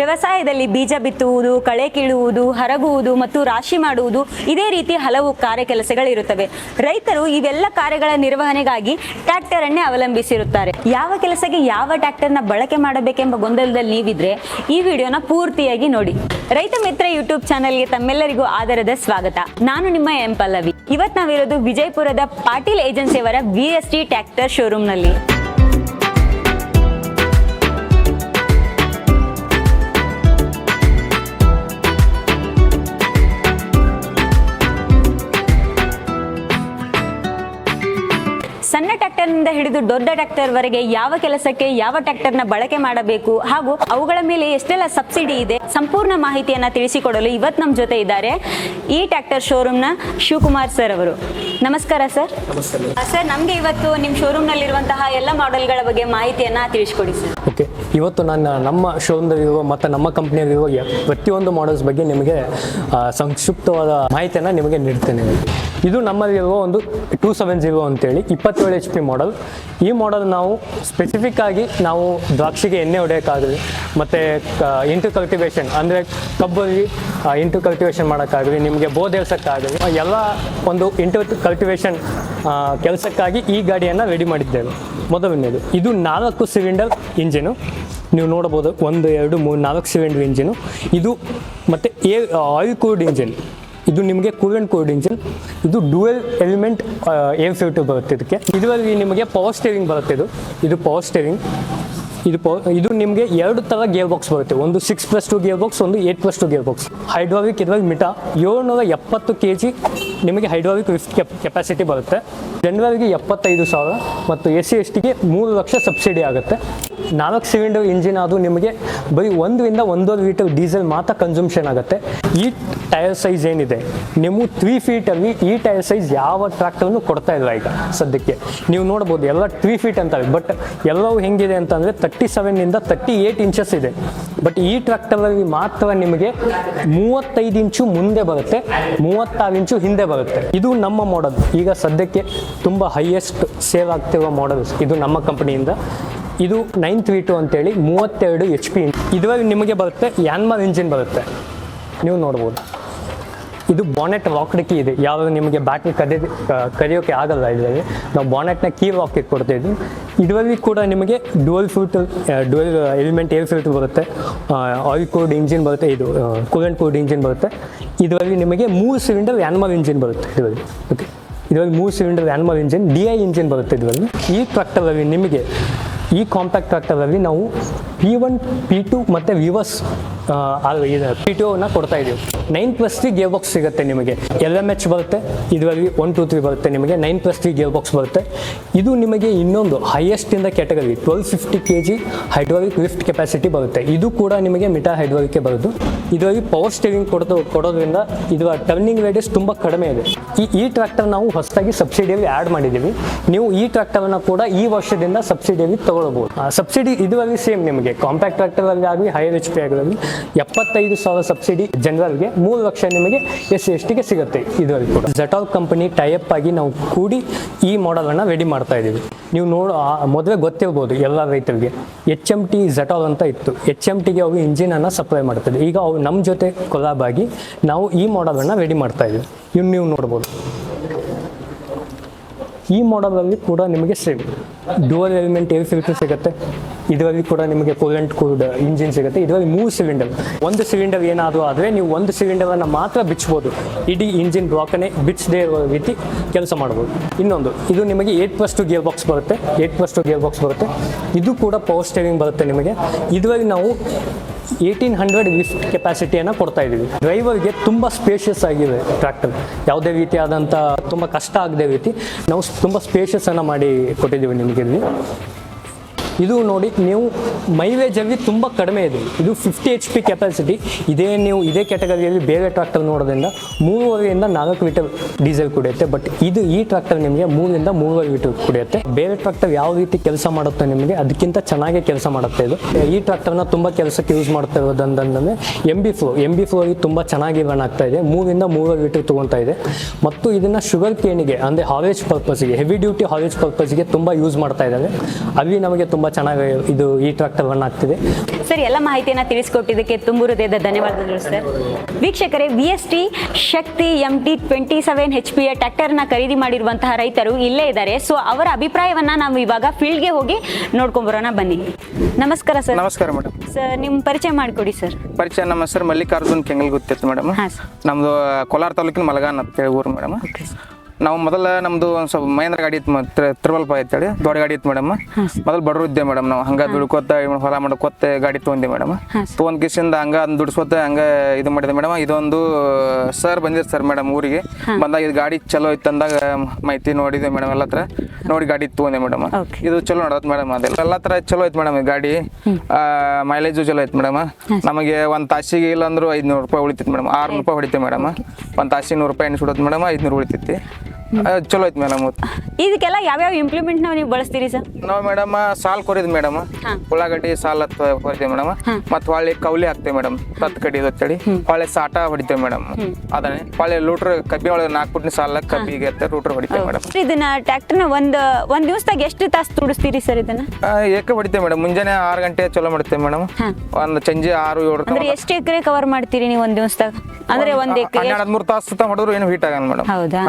ವ್ಯವಸಾಯದಲ್ಲಿ ಬೀಜ ಬಿತ್ತುವುದು, ಕಳೆ ಕೀಳುವುದು, ಹರಗುವುದು ಮತ್ತು ರಾಶಿ ಮಾಡುವುದು ಇದೇ ರೀತಿ ಹಲವು ಕಾರ್ಯ ಕೆಲಸಗಳಿರುತ್ತವೆ ರೈತರು ಇವೆಲ್ಲ ಕಾರ್ಯಗಳ ನಿರ್ವಹಣೆಗಾಗಿ ಟ್ರ್ಯಾಕ್ಟರ್ ಅನ್ನೇ ಅವಲಂಬಿಸಿರುತ್ತಾರೆ. ಯಾವ ಕೆಲಸಕ್ಕೆ ಯಾವ ಟ್ರ್ಯಾಕ್ಟರ್ನ ಬಳಕೆ ಮಾಡಬೇಕೆಂಬ ಗೊಂದಲದಲ್ಲಿ ನೀವಿದ್ರೆ ಈ ವಿಡಿಯೋನ ಪೂರ್ತಿಯಾಗಿ ನೋಡಿ. ರೈತ ಮಿತ್ರ ಯೂಟ್ಯೂಬ್ ಚಾನೆಲ್ಗೆ ತಮ್ಮೆಲ್ಲರಿಗೂ ಆದರದ ಸ್ವಾಗತ. ನಾನು ನಿಮ್ಮ ಎಂ ಪಲ್ಲವಿ. ಇವತ್ತು ನಾವಿರೋದು ವಿಜಯಪುರದ ಪಾಟೀಲ್ ಏಜೆನ್ಸಿಯವರ ವಿ ಎಸ್ ಟಿ ಟ್ರ್ಯಾಕ್ಟರ್ ಶೋರೂಮ್ನಲ್ಲಿ. ಟ್ರ್ಯಾಕ್ಟರ್ನಿಂದ ಹಿಡಿದು ದೊಡ್ಡ ಟ್ರ್ಯಾಕ್ಟರ್ವರೆಗೆ ಯಾವ ಕೆಲಸಕ್ಕೆ ಯಾವ ಟ್ರ್ಯಾಕ್ಟರ್ನ ಬಳಕೆ ಮಾಡಬೇಕು ಹಾಗೂ ಅವುಗಳ ಮೇಲೆ ಎಷ್ಟೆಲ್ಲ ಸಬ್ಸಿಡಿ ಇದೆ ಸಂಪೂರ್ಣ ಮಾಹಿತಿಯನ್ನ ತಿಳಿಸಿಕೊಡಲು ಇವತ್ತು ನಮ್ಮ ಜೊತೆ ಇದ್ದಾರೆ ಈ ಟ್ರ್ಯಾಕ್ಟರ್ ಶೋರೂಮ್ನ ಶಿವಕುಮಾರ್ ಸರ್ ಅವರು. ನಮಸ್ಕಾರ ಸರ್ ಸರ್ ನಮಗೆ ಇವತ್ತು ನಿಮ್ಮ ಶೋರೂಮ್ನಲ್ಲಿರುವಂತಹ ಎಲ್ಲ ಮಾಡೆಲ್ಗಳ ಬಗ್ಗೆ ಮಾಹಿತಿಯನ್ನ ತಿಳಿಸಿಕೊಡಿ ಸರ್ ಓಕೆ ಇವತ್ತು ನಾನು ನಮ್ಮ ಶೋರೂಮ್ದಲ್ಲಿರುವ ಮತ್ತು ನಮ್ಮ ಕಂಪ್ನಿಯಲ್ಲಿರುವ ಪ್ರತಿಯೊಂದು ಮಾಡೆಲ್ಸ್ ಬಗ್ಗೆ ನಿಮಗೆ ಸಂಕ್ಷಿಪ್ತವಾದ ಮಾಹಿತಿಯನ್ನು ನಿಮಗೆ ನೀಡ್ತೇನೆ. ಇದು ನಮ್ಮಲ್ಲಿರುವ ಒಂದು ಟೂ ಸೆವೆನ್ ಜೀರೋ ಅಂತೇಳಿ ಇಪ್ಪತ್ತೇಳು ಎಚ್ ಪಿ ಮಾಡೆಲ್ ಈ ಮಾಡೆಲ್ ನಾವು ಸ್ಪೆಸಿಫಿಕ್ ಆಗಿ ನಾವು ದ್ರಾಕ್ಷಿಗೆ ಎಣ್ಣೆ ಹೊಡೆಯೋಕ್ಕಾಗಲಿ, ಮತ್ತು ಇಂಟು ಕಲ್ಟಿವೇಷನ್ ಅಂದರೆ ಕಬ್ಬಲ್ಲಿ ಇಂಟು ಕಲ್ಟಿವೇಷನ್ ಮಾಡೋಕ್ಕಾಗಲಿ, ನಿಮಗೆ ಬೋಧೇಳ್ಸೋಕ್ಕಾಗಲಿ ಎಲ್ಲ ಒಂದು ಇಂಟು ಕಲ್ಟಿವೇಷನ್ ಕೆಲಸಕ್ಕಾಗಿ ಈ ಗಾಡಿಯನ್ನು ರೆಡಿ ಮಾಡಿದ್ದೇವೆ. ಮೊದಲನೇದು, ಇದು ನಾಲ್ಕು ಸಿಲಿಂಡರ್ ಇಂಜಿನು ನೀವು ನೋಡಬಹುದು, ಒಂದು, ಎರಡು, ಮೂರು, ನಾಲ್ಕು ಸಿಲಿಂಡರ್ ಇಂಜಿನು ಇದು ಮತ್ತು ಏ ಆಯಿಲ್ ಕೂಲ್ಡ್ ಇಂಜಿನ್ ಇದು ನಿಮಗೆ ಕೂಲೆಂಟ್ ಕೋಲ್ಡ್ ಇಂಜಿನ್ ಇದು ಡುವೆಲ್ ಎಲಿಮೆಂಟ್ ಏರ್ ಫಿಲ್ಟರ್ ಬರುತ್ತೆ ಇದಕ್ಕೆ. ಇದರಲ್ಲಿ ನಿಮಗೆ ಪವರ್ ಸ್ಟೇರಿಂಗ್ ಬರುತ್ತೆ ಇದು. ಇದು ಪವರ್ ಸ್ಟೇರಿಂಗ್ ಇದು ಇದು ನಿಮಗೆ ಎರಡು ಥರ ಗೇರ್ ಬಾಕ್ಸ್ ಬರುತ್ತೆ. ಒಂದು six plus two gear box ಒಂದು eight plus two gear box hydraulic ಇದರಲ್ಲಿ ಮಿಟ ಏಳ್ನೂರ ಎಪ್ಪತ್ತು ಕೆ ಜಿ ನಿಮಗೆ ಹೈಡ್ರಾಲಿಕ್ ಲಿಫ್ಟ್ ಕೆಪಾಸಿಟಿ ಬರುತ್ತೆ. ಜನರಲ್ಗೆ ಎಪ್ಪತ್ತೈದು ಸಾವಿರ ಮತ್ತು ಎಸ್ ಸಿ ಎಸ್ ಟಿಗೆ ಮೂರು ಲಕ್ಷ ಸಬ್ಸಿಡಿ ಆಗುತ್ತೆ. ನಾಲ್ಕು ಸಿಲಿಂಡರ್ ಇಂಜಿನ್ ಅದು ನಿಮಗೆ ಬರೀ ಒಂದರಿಂದ ಒಂದೂವರೆ ಲೀಟರ್ ಡೀಸೆಲ್ ಮಾತ್ರ ಕನ್ಸಂಪ್ಷನ್ ಆಗುತ್ತೆ. ಈ ಟೈರ್ ಸೈಜ್ ಏನಿದೆ? ನೀವು ತ್ರೀ ಫೀಟಲ್ಲಿ ಈ ಟೈರ್ ಸೈಜ್ ಯಾವ ಟ್ರ್ಯಾಕ್ಟರ್ನು ಕೊಡ್ತಾ ಇಲ್ಲ ಈಗ ಸದ್ಯಕ್ಕೆ. ನೀವು ನೋಡ್ಬೋದು, ಎಲ್ಲ ತ್ರೀ ಫೀಟ್ ಅಂತಾರೆ. ಬಟ್ ಎಲ್ಲವೂ ಹೆಂಗಿದೆ ಅಂತಂದರೆ ತರ್ಟಿ ಸೆವೆನ್ನಿಂದ ತರ್ಟಿ ಏಯ್ಟ್ ಇಂಚಸ್ ಇದೆ. ಬಟ್ ಈ ಟ್ರ್ಯಾಕ್ಟರಲ್ಲಿ ಮಾತ್ರ ನಿಮಗೆ ಮೂವತ್ತೈದು ಇಂಚು ಮುಂದೆ ಬರುತ್ತೆ, ಮೂವತ್ತಾರು ಇಂಚು ಹಿಂದೆ ಬರುತ್ತೆ. ಇದು ನಮ್ಮ ಮಾಡೆಲ್ ಈಗ ಸದ್ಯಕ್ಕೆ ತುಂಬ ಹೈಯೆಸ್ಟ್ ಸೇವ್ ಆಗ್ತಿರುವ ಮಾಡೆಲ್ಸ್ ಇದು ನಮ್ಮ ಕಂಪನಿಯಿಂದ ಇದು. ನೈನ್ ತ್ರೀ ಟು ಅಂತೇಳಿ ಮೂವತ್ತೆರಡು ಎಚ್ ಪಿ ಇದುವರೆಗೆ ನಿಮಗೆ ಬರುತ್ತೆ ಯಾನ್ಮಾರ್ ಇಂಜಿನ್ ಬರುತ್ತೆ. ನೀವು ನೋಡ್ಬೋದು. ಇದು ಬಾನೆಟ್ ಲಾಕ್ಡ್ ಕೀ ಇದೆ. ಯಾವಾಗ ನಿಮಗೆ ಬ್ಯಾಟ್ರಿ ಕದಿ ಕದಿಯೋಕೆ ಆಗಲ್ಲ ಇದರಲ್ಲಿ. ನಾವು ಬಾನೆಟ್ನ ಕೀ ರಾಕೆಟ್ ಕೊಡ್ತಾಯಿದ್ವಿ ಇದರಲ್ಲಿ ಕೂಡ ನಿಮಗೆ dual filter dual element air filter ಬರುತ್ತೆ. ಆಯಿಲ್ ಕೋಡ್ ಇಂಜಿನ್ ಬರುತ್ತೆ, ಇದು ಕೂಲೆಂಟ್ ಕೋಡ್ ಇಂಜಿನ್ ಬರುತ್ತೆ. ಇದರಲ್ಲಿ ನಿಮಗೆ ಮೂರು ಸಿಲಿಂಡರ್ ಆ್ಯನ್ಮಲ್ ಇಂಜಿನ್ ಬರುತ್ತೆ ಇದರಲ್ಲಿ. ಓಕೆ ಇದರಲ್ಲಿ ಮೂರು ಸಿಲಿಂಡರ್ ಆ್ಯನ್ಮಲ್ ಇಂಜಿನ್ ಡಿ ಐ ಇಂಜಿನ್ ಬರುತ್ತೆ ಇದರಲ್ಲಿ. ಈ ಟ್ರಾಕ್ಟರಲ್ಲಿ ನಿಮಗೆ, ಈ ಕಾಂಪ್ಯಾಕ್ಟ್ ಟ್ರಾಕ್ಟರಲ್ಲಿ ನಾವು ಪಿ ಒನ್ ಪಿ ಟು ಮತ್ತು ವಿವಸ್ ಪಿ ಟಿ ಓನ ಕೊಡ್ತಾ ಇದೀವಿ. Nine plus three gear box ಸಿಗುತ್ತೆ ನಿಮಗೆ. ಎಲ್ ಎಂ ಎಚ್ ಬರುತ್ತೆ, ಇದರಲ್ಲಿ ಒನ್ ಟು ತ್ರೀ ಬರುತ್ತೆ ನಿಮಗೆ. Nine plus three gear box ಬರುತ್ತೆ. ಇದು ನಿಮಗೆ ಇನ್ನೊಂದು ಹೈಯೆಸ್ಟ್ ಇಂದ category twelve fifty K G hydraulic lift capacity ಬರುತ್ತೆ. ಇದು ಕೂಡ ನಿಮಗೆ ಮಿಟಾ ಹೈಡ್ರಾಲಿಕ್ಕೆ ಬರೋದು. ಇದರಲ್ಲಿ ಪವರ್ ಸ್ಟೇರಿಂಗ್ ಕೊಡೋದು, ಕೊಡೋದ್ರಿಂದ ಇದು ಟರ್ನಿಂಗ್ ರೇಡಿಯಸ್ ತುಂಬ ಕಡಿಮೆ ಇದೆ. ಈ ಈ ಟ್ರ್ಯಾಕ್ಟರ್ ನಾವು ಹೊಸದಾಗಿ ಸಬ್ಸಿಡಿಯಲ್ಲಿ ಆ್ಯಡ್ ಮಾಡಿದ್ದೀವಿ. ನೀವು ಈ ಟ್ರ್ಯಾಕ್ಟರನ್ನು ಕೂಡ ಈ ವರ್ಷದಿಂದ ಸಬ್ಸಿಡಿಯಲ್ಲಿ ತಗೊಳ್ಬೋದು. ಸಬ್ಸಿಡಿ ಇದರಲ್ಲಿ ಸೇಮ್ ನಿಮಗೆ. ಕಾಂಪ್ಯಾಕ್ಟ್ ಟ್ರ್ಯಾಕ್ಟರಲ್ಲಿ ಆಗಲಿ ಹೈ ಎಚ್ ಪಿ ಆಗಲಿ ಎಪ್ಪತ್ತೈದು ಸಾವಿರ ಸಬ್ಸಿಡಿ ಜನರಲ್ಗೆ ಮೂರು ಲಕ್ಷ ನಿಮಗೆ ಎಸ್ ಸಿ ಎಸ್ ಟಿಗೆ ಸಿಗುತ್ತೆ ಇದರಲ್ಲಿ ಕೂಡ. ಜಟಾಲ್ ಕಂಪನಿ ಟೈಅಪ್ ಆಗಿ ನಾವು ಕೂಡಿ ಈ ಮಾಡೆಲನ್ನು ರೆಡಿ ಮಾಡ್ತಾ ಇದ್ದೀವಿ. ನೀವು ನೋಡು ಮೊದಲೇ ಗೊತ್ತಿರ್ಬೋದು ಎಲ್ಲ ರೈತರಿಗೆ. ಎಚ್ ಎಂ ಟಿ ಜಟಾಲ್ ಅಂತ ಇತ್ತು. ಎಚ್ ಎಂ ಟಿಗೆ ಅವರು ಇಂಜಿನನ್ನು ಸಪ್ಲೈ ಮಾಡ್ತಿದ್ದೆ ಈಗ ಅವ್ರು ನಮ್ಮ ಜೊತೆ ಕೊಲಾಬ್ ಆಗಿ ನಾವು ಈ ಮಾಡೆಲನ್ನು ರೆಡಿ ಮಾಡ್ತಾ ಇದ್ದೀವಿ. ಇನ್ನು ನೀವು ನೋಡ್ಬೋದು. ಈ ಮಾಡೆಲಲ್ಲಿ ಕೂಡ ನಿಮಗೆ same dual element air filter ಸಿಗುತ್ತೆ. ಇದರಲ್ಲಿ ಕೂಡ ನಿಮಗೆ ಕೂಲೆಂಟ್ ಕೂಡ ಇಂಜಿನ್ ಸಿಗುತ್ತೆ. ಇದರಲ್ಲಿ ಮೂರು ಸಿಲಿಂಡರ್ ಒಂದು ಸಿಲಿಂಡರ್ ಏನಾದರೂ ಆದರೆ ನೀವು ಒಂದು ಸಿಲಿಂಡರನ್ನು ಮಾತ್ರ ಬಿಚ್ಚಬಹುದು ಇಡೀ ಇಂಜಿನ್ ಬ್ಲಾಕನ್ನೇ ಬಿಚ್ಚದೇ ಇರೋ ರೀತಿ ಕೆಲಸ ಮಾಡ್ಬೋದು. ಇನ್ನೊಂದು, ಇದು ನಿಮಗೆ eight plus two gear box ಬರುತ್ತೆ. Eight plus two gear box ಬರುತ್ತೆ. ಇದು ಕೂಡ ಪವರ್ ಸ್ಟೇರಿಂಗ್ ಬರುತ್ತೆ ನಿಮಗೆ. ಇದರಲ್ಲಿ ನಾವು ಏಯ್ಟೀನ್ ಹಂಡ್ರೆಡ್ ಲಿಫ್ಟ್ ಕೆಪಾಸಿಟಿಯನ್ನು ಕೊಡ್ತಾ ಇದ್ದೀವಿ. ಡ್ರೈವರ್ಗೆ ತುಂಬ ಸ್ಪೇಷಿಯಸ್ ಆಗಿದೆ ಟ್ರ್ಯಾಕ್ಟರ್ ಯಾವುದೇ ರೀತಿಯಾದಂಥ ತುಂಬ ಕಷ್ಟ ಆಗದೆ ರೀತಿ ನಾವು ತುಂಬ ಸ್ಪೇಷಿಯಸನ್ನು ಮಾಡಿ ಕೊಟ್ಟಿದ್ದೀವಿ ನಿಮಗೆ ಇಲ್ಲಿ. ಇದು ನೋಡಿ ನೀವು ಮೈಲೇಜಲ್ಲಿ ತುಂಬ ಕಡಿಮೆ ಇದೆ. ಇದು ಫಿಫ್ಟಿ ಎಚ್ ಪಿ ಕೆಪಾಸಿಟಿ ಇದೇ ನೀವು ಇದೇ ಕ್ಯಾಟಗರಿಯಲ್ಲಿ ಬೇರೆ ಟ್ರಾಕ್ಟರ್ ನೋಡೋದ್ರಿಂದ ಮೂರುವರೆಯಿಂದ ನಾಲ್ಕು ಲೀಟರ್ ಡೀಸೆಲ್ ಕುಡಿಯುತ್ತೆ. ಬಟ್ ಇದು ಈ ಟ್ರಾಕ್ಟರ್ ನಿಮಗೆ ಮೂರಿಂದ ಮೂರುವರೆ ಲೀಟರ್ ಕುಡಿಯುತ್ತೆ. ಬೇರೆ ಟ್ರಾಕ್ಟರ್ ಯಾವ ರೀತಿ ಕೆಲಸ ಮಾಡುತ್ತೆ ನಿಮಗೆ ಅದಕ್ಕಿಂತ ಚೆನ್ನಾಗಿ ಕೆಲಸ ಮಾಡುತ್ತೆ ಇದು. ಈ ಟ್ರ್ಯಾಕ್ಟರ್ನ ತುಂಬ ಕೆಲಸಕ್ಕೆ ಯೂಸ್ ಮಾಡ್ತಾ ಇರೋದಂದ್ರೆ M B flow M B ಫ್ಲೋಗೆ ತುಂಬ ಚೆನ್ನಾಗಿ ರನ್ ಆಗ್ತಾ ಇದೆ. ಮೂರಿಂದ ಮೂರುವರೆ ಲೀಟರ್ ತೊಗೊತಾ ಇದೆ. ಮತ್ತು ಇದನ್ನು ಶುಗರ್ ಕೇನಿಗೆ ಅಂದರೆ ಹಾವೇಜ್ ಪರ್ಪಸ್ಗೆ ಹೆವಿ ಡ್ಯೂಟಿ ಹಾವೇಜ್ ಪರ್ಪಸ್ಗೆ ತುಂಬ ಯೂಸ್ ಮಾಡ್ತಾ ಇದ್ದಾರೆ. ಅಲ್ಲಿ ನಮಗೆ ತುಂಬ ಚೆನ್ನಾಗಿ ಇದು ಈ ಟ್ರ್ಯಾಕ್ಟರ್ ರನ್ ಆಗ್ತಿದೆ. ಸರ್ ಎಲ್ಲ ಮಾಹಿತಿಯನ್ನು ತಿಳಿಸ್ಕೊಟ್ಟಿದ್ದಕ್ಕೆ ತುಂಬ ಹೃದಯದ ಧನ್ಯವಾದಗಳು ಸರ್. ವೀಕ್ಷಕರೇ V S T Shakti M T twenty seven H P ಟ್ರ್ಯಾಕ್ಟರ್ನ ಖರೀದಿ ಮಾಡಿರುವಂತಹ ರೈತರು ಇಲ್ಲೇ ಇದ್ದಾರೆ. ಸೊ ಅವರ ಅಭಿಪ್ರಾಯವನ್ನ ನಾವು ಇವಾಗ ಫೀಲ್ಡ್ಗೆ ಹೋಗಿ ನೋಡ್ಕೊಂಬರೋಣ ಬನ್ನಿ. ನಮಸ್ಕಾರ ಸರ್. ನಮಸ್ಕಾರ ಮೇಡಮ್. ಸರ್ ನಿಮ್ಮ ಪರಿಚಯ ಮಾಡಿಕೊಡಿ ಸರ್. ಪರಿಚಯ ನಮ್ಮ ಹೆಸರು ಮಲ್ಲಿಕಾರ್ಜುನ್ ಕೆಂಗಲ್ ಗೊತ್ತಿತ್ತು ಮೇಡಮ್. ಹಾಂ ಸರ್. ನಮ್ದು ಕೋಲಾರ ತಾಲೂಕಿನ ಮಲಗಾನ್ ಅಂತ ಹೇಳಿ ಊರು ಮೇಡಮ್. ನಾವು ಮೊದಲ ನಮ್ದು ಒಂದು ಸ್ವಲ್ಪ ಮಹೇಂದ್ರ ಗಾಡಿ ಇತ್ತು ಮತ್ತೆ ತ್ರಿ- ಐತೆ ಹೇಳಿ ದೊಡ್ಡ ಗಾಡಿ ಇತ್ತು ಮೇಡಮ್ ಮೊದಲು ಬಡವರು ಇದ್ದೆ ಮೇಡಮ್ ನಾವು. ಹಂಗ ದುಡ್ಕೋತ ಹೊಲ ಮಾಡ್ಕೋತ ಗಾಡಿ ತೊಗೊಂಡೆ ಮೇಡಮ್ ತೊಗೊಂಡ್ ಕಿಸಿಂದ ಹಂಗ ಅದನ್ನ ದುಡ್ಸ್ಕೋತ ಹಂಗ ಇದು ಮಾಡಿದೆ ಮೇಡಮ್ ಇದೊಂದು ಸರ್ ಬಂದಿರ್ ಸರ್ ಮೇಡಮ್ ಊರಿಗೆ. ಬಂದಾಗ ಇದು ಗಾಡಿ ಚಲೋ ಇತ್ತು ಅಂದಾಗ ಮಾಹಿತಿ ನೋಡಿದೆ ಮೇಡಮ್ ಎಲ್ಲ ಹತ್ರ. ನೋಡಿ ಗಾಡಿ ತೊಗೊಂಡೆ ಮೇಡಮ್ ಇದು ಚಲೋ ನಡತ್ ಮೇಡಮ್ ಅದೆಲ್ಲ ಎಲ್ಲ ತರ ಚಲೋ ಐತೆ ಮೇಡಮ್ ಗಾಡಿ. ಮೈಲೇಜು ಚಲೋ ಐತೆ ಮೇಡಮ್ ನಮಗೆ ಒಂದ್ ತಾಸಿಗೆ ಇಲ್ಲ ಅಂದ್ರೂ ಐದ್ನೂರು ರೂಪಾಯಿ ಉಳಿತೈತಿ ಮೇಡಮ್ ಆರ್ನೂರು ರೂಪಾಯಿ ಹೊಡಿತೀವಿ ಮೇಡಮ್ ಒಂದ್ ತಾಸಿಗೆ ನೂರು ರೂಪಾಯಿ ಎಣ್ಣೆ ಸುಡೋದು ಮೇಡಮ್ ಐದ್ನೂರು ಉಳಿತೈತಿ ಚಲೋ ಐತಿ ಮೇಡಮ್ ಇದಕ್ಕೆಲ್ಲ ಯಾವ್ಯಾವ ಇಂಪ್ಲಿಮೆಂಟ್ ನಾವು ನೀವು ಬಳಸ್ತೀರಿ ಸರ್? ನಾವು ಮೇಡಮ್ ಸಾಲ್ ಕೊರಿದ್ ಮೇಡಮ್ ಉಳ್ಳಾಗಡ್ಡಿ ಸಾಲ ಕೊರಿತೀವಿ ಮೇಡಮ್ ಮತ್ ಹೊಳ್ಳಿ ಕೌಲಿ ಹಾಕ್ತೇವೆ ಮೇಡಮ್ ತತ್ ಕಡಿ ಅಂತೇಳಿ ಹೊಳ್ಳಿ ಸಾಟ ಹೊಡಿತೇವೆ ಮೇಡಮ್ ಅದನ್ನೇ. ಹೊಳ್ಳಿ ಲೂಟ್ರ್ ಕಬ್ಬಿ ಒಳಗೆ ನಾಲ್ಕು ಪುಟ್ನಿ ಸಾಲ ಕಬ್ಬಿಗೆ ಲೂಟ್ರ್ ಹೊಡಿತೇವೆ ಮೇಡಮ್ ಇದನ್ನ ಟ್ರ್ಯಾಕ್ಟರ್ನ ಒಂದ್ ಒಂದ್ ದಿವಸದಾಗ ಎಷ್ಟು ತಾಸು ತುಡಿಸ್ತೀರಿ ಸರ್ ಇದನ್ನ? ಏಕೆ ಹೊಡಿತೇವೆ ಮೇಡಮ್ ಮುಂಜಾನೆ ಆರು ಗಂಟೆ ಚಲೋ ಮಾಡ್ತೇವೆ ಮೇಡಮ್ ಒಂದ್ ಸಂಜೆ ಆರು ಏಳು ಅಂದ್ರೆ ಎಷ್ಟು ಎಕರೆ ಕವರ್ ಮಾಡ್ತೀರಿ ನೀವು ಒಂದ್ ದಿವಸದಾಗ? ಅಂದ್ರೆ ಒಂದ್ ಎಕರೆ ಹನ್ನೆರಡು ಹದಿಮೂರು ತಾಸು ಹೊಡೆದ್ರು ಏನು ಹೀಟ್ ಆಗಲ್ಲ ಮೇಡಮ್ ಹೌದಾ?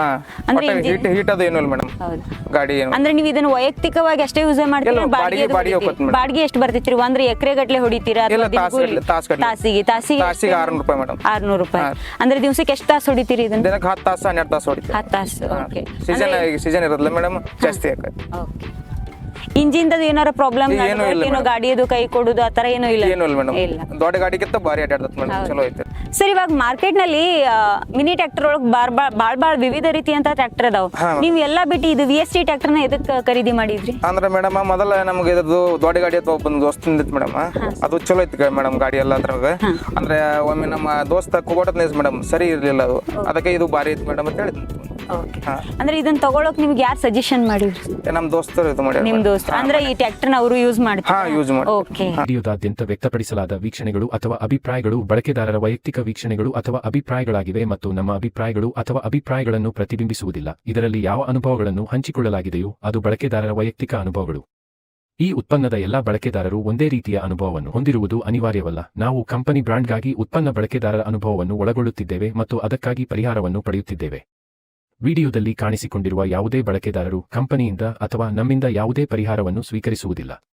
ಅಂದ್ರೆ ಹೀಟ್ ಹೀಟ್ ಅದು ಏನು ಇಲ್ಲ ಮೇಡಮ್. ಹೌದು. ಗಾಡಿ ಏನು. ಅಂದ್ರೆ ನೀವು ಇದನ್ನ ವೈಯಕ್ತಿಕವಾಗಿ ಅಷ್ಟೇ ಯೂಸ್ ಮಾಡ್ತೀರಾ ಇಲ್ಲ, ಬಾಡಿಗೆ ಬಾಡಿಗೆ- ಬಾಡಿಗೆ ಹೋಗ್ತದೆ madam. ಬಾಡಿಗೆ ಎಷ್ಟು ಬರ್ತೈತ್ರಿ ಅಂದ್ರೆ ಎಕರೆ ಗಟ್ಟಲೆ ಹೊಡಿತೀರಾ ಇಲ್ಲ. ತಾಸಿಗೆ ತಾಸಿಗೆ ತಾಸಿಗೆ ಆರ್ನೂರು ರೂಪಾಯಿ ಮೇಡಮ್. ಆರ್ನೂರು ರೂಪಾಯಿ. ಅಂದ್ರೆ ದಿವಸಕ್ಕೆ ಎಷ್ಟು ತಾಸು ಹೊಡಿತೀರಿ ಇದನ್ನ? ದಿನಕ್ಕೆ ಹತ್ತು ತಾಸು ಹನ್ನೆರಡು ತಾಸು ಹೊಡಿತೀವಿ. ಹತ್ತು ತಾಸು ಓಕೆ ಸೀಸನ್ ಸೀಸನ್ ಇರೋದಿಲ್ಲ ಮೇಡಮ್ ಜಾಸ್ತಿ ಆಕತಿ ಓಕೆ ಇಂಜಿನ್ದ ಏನಾರ ಪ್ರಾಬ್ಲಮ್ ಏನೂ ಇಲ್ಲ ಏನೋ madam. ಗಾಡಿಯದು ಕೈ ಕೊಡುದು ಆತರ ಏನೂ ಇಲ್ಲ? ಏನೂ ಇಲ್ಲ ಮೇಡಮ್. ಇಲ್ಲ. ದೊಡ್ಡ ಗಾಡಿಗಿಂತ ಭಾರಿ ಅಡ್ಡಾಡ್ತದೆ ಮೇಡಮ್. ಚಲೋ ಐತೆ. ಸರ್ ಇವಾಗ ಮಾರ್ಕೆಟ್ನಲ್ಲಿ ಮಿನಿ ಟ್ರ್ಯಾಕ್ಟರ್ ಒಳಗ್ ಬಾರ್ ಬಾಳ್ ಬಾಳ್ ವಿವಿಧ ರೀತಿಯಂತ ಟ್ರ್ಯಾಕ್ಟರ್ ಅದಾವ. ನೀವು ಎಲ್ಲ ಬಿಟ್ಟು ಇದು ವಿ ಎಸ್ ಟಿ ಟ್ರ್ಯಾಕ್ಟರ್ನ ಎದಕ್ ಖರೀದಿ ಮಾಡಿದ್ರಿ? ಅಂದ್ರೆ ಮೇಡಮ್ ಮೊದಲ ನಮ್ಗೆ ಇದ್ರದ್ದು ದೊಡ್ಡ ಗಾಡಿ ಅಥವಾ ಬಂದು ದೋಸ್ತಿಂದ ಇತ್ತು ಮೇಡಮ್. ಅದು ಚಲೋ ಐತಿ ಮೇಡಮ್ ಗಾಡಿ ಎಲ್ಲ ಅದ್ರಾಗ. ಅಂದ್ರೆ ಒಮ್ಮೆ ನಮ್ಮ ದೋಸ್ತ ಕುಗೋಟದ್ ಮೇಡಮ್ ಸರಿ ಇರ್ಲಿಲ್ಲ ಅದು. ಅದಕ್ಕೆ ಇದು ಭಾರಿ ಐತಿ ಮೇಡಮ್ ಅಂತ ಹೇಳಿ ಹಾ ಅಂದ್ರೆ ಇದನ್ನ ತಗೊಳಕ್ ನಿಮ್ಗೆ ಯಾರು ಸಜೆಷನ್ ಮಾಡಿದ್ರು? ನಮ್ ದೋಸ್ತರು ಇದು ಮಾಡ್ಯಾರ ನಿಮ್ ದೋಸ್ತ. ಅಂದ್ರೆ ಈ ಟ್ರ್ಯಾಕ್ಟರ್ ಅವರು ಯೂಸ್ ಮಾಡ್ತಾರೆ. ಯೂಸ್ ಮಾಡಿ ಓಕೆ ವಿಡಿಯೋದಾದ್ಯಂತ ವ್ಯಕ್ತಪಡಿಸಲಾದ ವೀಕ್ಷಣೆಗಳು ಅಥವಾ ಅಭಿಪ್ರಾಯಗಳು ಬಳಕೆದಾರರ ವೈಯಕ್ತಿಕ ವೀಕ್ಷಣೆಗಳು ಅಥವಾ ಅಭಿಪ್ರಾಯಗಳಾಗಿವೆ ಮತ್ತು ನಮ್ಮ ಅಭಿಪ್ರಾಯಗಳು ಅಥವಾ ಅಭಿಪ್ರಾಯಗಳನ್ನು ಪ್ರತಿಬಿಂಬಿಸುವುದಿಲ್ಲ. ಇದರಲ್ಲಿ ಯಾವ ಅನುಭವಗಳನ್ನು ಹಂಚಿಕೊಳ್ಳಲಾಗಿದೆಯೋ ಅದು ಬಳಕೆದಾರರ ವೈಯಕ್ತಿಕ ಅನುಭವಗಳು. ಈ ಉತ್ಪನ್ನದ ಎಲ್ಲಾ ಬಳಕೆದಾರರು ಒಂದೇ ರೀತಿಯ ಅನುಭವವನ್ನು ಹೊಂದಿರುವುದು ಅನಿವಾರ್ಯವಲ್ಲ. ನಾವು ಕಂಪನಿ ಬ್ರಾಂಡ್ಗಾಗಿ ಉತ್ಪನ್ನ ಬಳಕೆದಾರರ ಅನುಭವವನ್ನು ಒಳಗೊಳ್ಳುತ್ತಿದ್ದೇವೆ ಮತ್ತು ಅದಕ್ಕಾಗಿ ಪರಿಹಾರವನ್ನು ಪಡೆಯುತ್ತಿದ್ದೇವೆ. ವಿಡಿಯೋದಲ್ಲಿ ಕಾಣಿಸಿಕೊಂಡಿರುವ ಯಾವುದೇ ಬಳಕೆದಾರರು ಕಂಪನಿಯಿಂದ ಅಥವಾ ನಮ್ಮಿಂದ ಯಾವುದೇ ಪರಿಹಾರವನ್ನು ಸ್ವೀಕರಿಸುವುದಿಲ್ಲ.